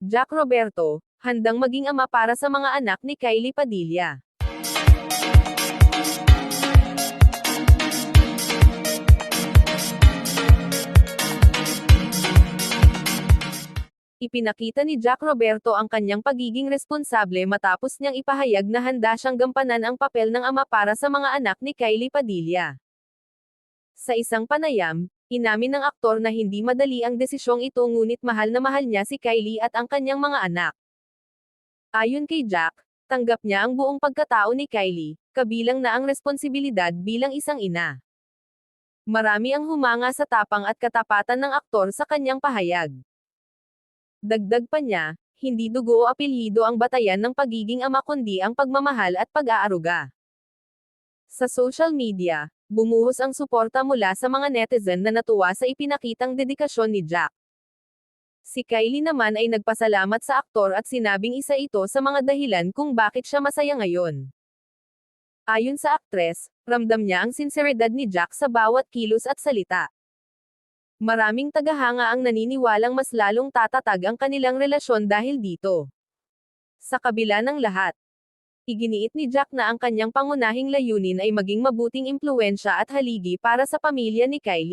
Jack Roberto, handang maging ama para sa mga anak ni Kylie Padilla. Ipinakita ni Jack Roberto ang kanyang pagiging responsable matapos niyang ipahayag na handa siyang gampanan ang papel ng ama para sa mga anak ni Kylie Padilla. Sa isang panayam, inamin ng aktor na hindi madali ang desisyong ito ngunit mahal na mahal niya si Kylie at ang kanyang mga anak. Ayon kay Jack, tanggap niya ang buong pagkatao ni Kylie, kabilang na ang responsibilidad bilang isang ina. Marami ang humanga sa tapang at katapatan ng aktor sa kanyang pahayag. Dagdag pa niya, hindi dugo o apelyido ang batayan ng pagiging ama kundi ang pagmamahal at pag-aaruga. Sa social media, bumuhos ang suporta mula sa mga netizen na natuwa sa ipinakitang dedikasyon ni Jack. Si Kylie naman ay nagpasalamat sa aktor at sinabing isa ito sa mga dahilan kung bakit siya masaya ngayon. Ayon sa aktres, ramdam niya ang sinseridad ni Jack sa bawat kilos at salita. Maraming tagahanga ang naniniwalang mas lalong tatatag ang kanilang relasyon dahil dito. Sa kabila ng lahat, iginiit ni Jack na ang kanyang pangunahing layunin ay maging mabuting impluensya at haligi para sa pamilya ni Kylie.